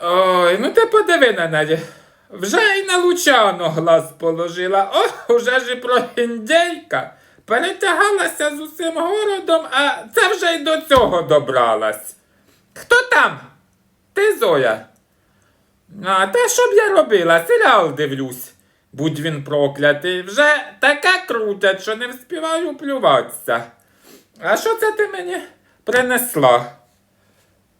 Ой, ну ти подиви на неї. Вже й на Лучано глаз положила. О, уже ж і про індейка. Перетягалася з усім городом, а це вже й до цього добралась. Хто там? Ти Зоя? А те, що б я робила? Серіал дивлюсь. Будь він проклятий, вже таке крутять, що не вспіваю плюватися. А що це ти мені принесла?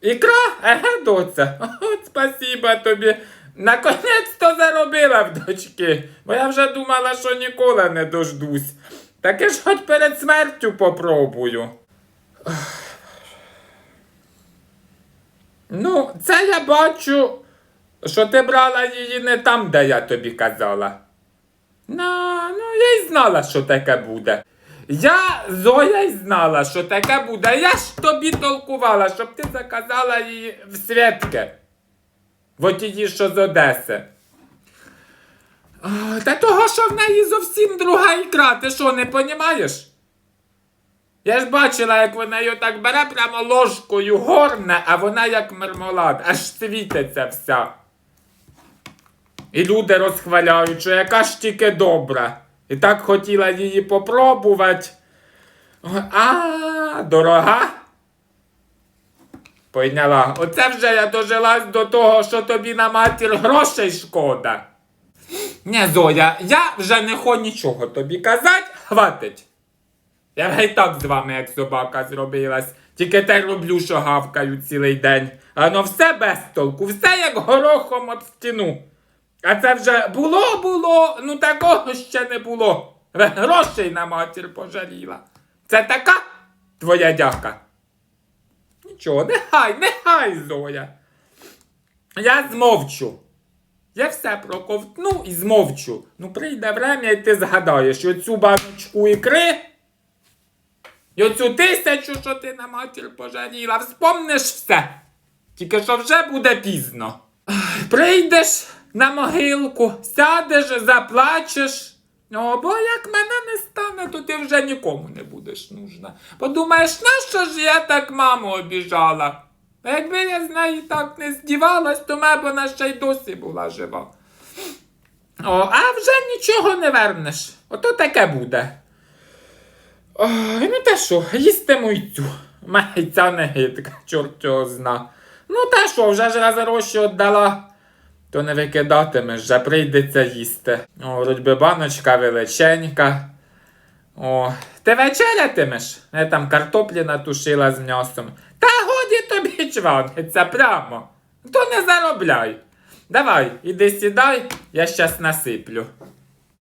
Ікра? Еге, доця. От спасіба тобі. Наконець-то заробила в дочки, бо я вже думала, що ніколи не дождусь. Таки ж хоч перед смертю попробую. Ну, це я бачу, що ти брала її не там, де я тобі казала. На, ну, я й знала, що таке буде. Я, Зоя, й знала, що таке буде. Я ж тобі толкувала, щоб ти заказала її в Свєтке. В її, що з Одеси. Та того, що в неї зовсім друга ікра, ти що, не понімаєш? Я ж бачила, як вона її так бере прямо ложкою горне, а вона як мармелад, аж світиться вся. І люди розхваляють, що яка ж тільки добра. І так хотіла її попробувати. А, дорога. Пойняла. Оце вже я дожилась до того, що тобі на матір грошей шкода. Не, Зоя, я вже не хочу нічого тобі казати, хватить. Я вже й так з вами, як собака, зробилась. Тільки те роблю, що гавкаю цілий день. А ну все без толку, все як горохом об стіну. А це вже було, було, ну такого ще не було. Грошей на матір пожаліла. Це така твоя дяка. Нічого, нехай, нехай, Зоя. Я змовчу. Я все проковтну і змовчу. Ну прийде время, і ти згадаєш оцю баночку ікри. І оцю тисячу, що ти на матір пожаліла, вспомниш все. Тільки що вже буде пізно. Прийдеш на могилку, сядеш, заплачеш. О, бо як мене не стане, то ти вже нікому не будеш нужна. Подумаєш, нащо ж я так маму обіжала? Якби я з неї так не здівалась, то б вона ще й досі була жива. О, а вже нічого не вернеш. Ото таке буде. Ой, ну та що, їстиму й цю. Майця не гидка, чорт його зна. Ну та що, вже ж раз гроші віддала, то не викидатимеш, вже прийдеться їсти. О, вроді баночка величенька. О, ти вечерятимеш? Я там картоплі натушила з м'ясом. Та годі тобі чваниться прямо. То не заробляй. Давай, іди сідай, я щас насиплю.